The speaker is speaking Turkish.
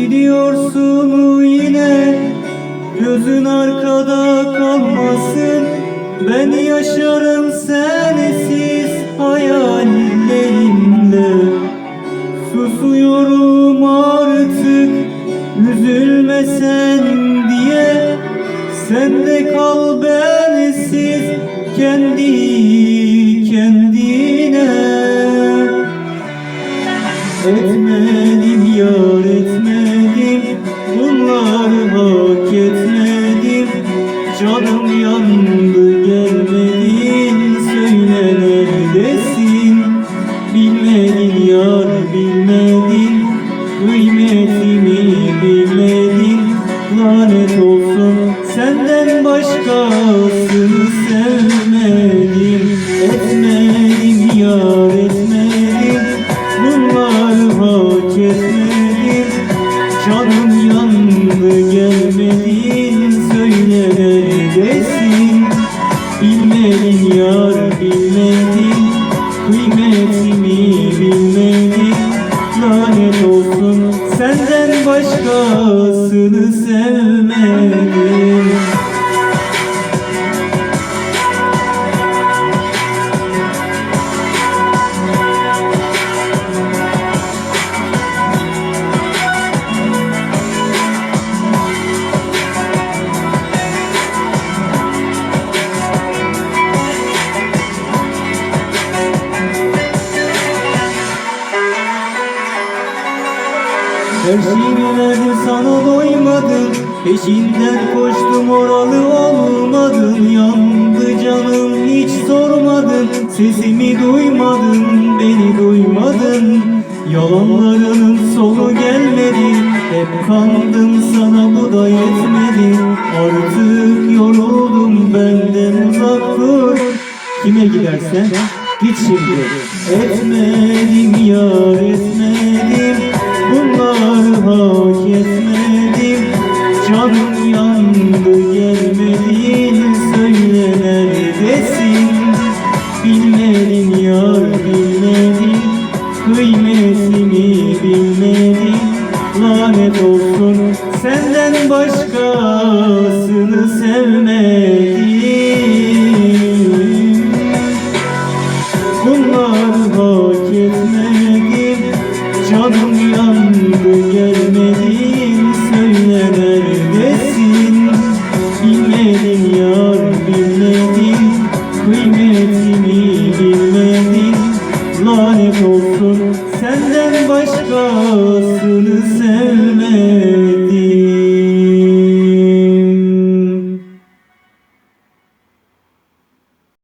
Gidiyorsun yine? Gözün arkada kalmasın. Ben yaşarım sensiz hayallerimle. Susuyorum artık Üzülme sen diye. Sen de kal bensiz Kendi kendine. Etmedim yar senden başkasını sevmedim. Etmedim yar etmedim. Bunları hak etmedim. Canım yandı gelmedin. Söyle neredesin Bilmedin yar bilmedin. Kıymetimi bilmedin. Lanet olsun senden başkasını sevmedim Her verdim sana doymadın Peşinden koştum oralı olmadın. Yandı canım hiç sormadın. Sesimi duymadın beni duymadın. Yalanlarının sonu gelmedi. Hep kandım sana bu da yetmedi. Artık yoruldum benden uzak dur. Kime gidersen git şimdi. Etmedim yar etmedim gelmedin Söyle neredesin Bilmedin yar bilmedin Kıymetimi bilmedin. Lanet olsun senden başkasını sevmedim. Bunları hak etmedim Canım yandı gelmedin Bilmedin yar bilmedin Kıymetimi bilmedin Lanet olsun senden başkasını sevmedim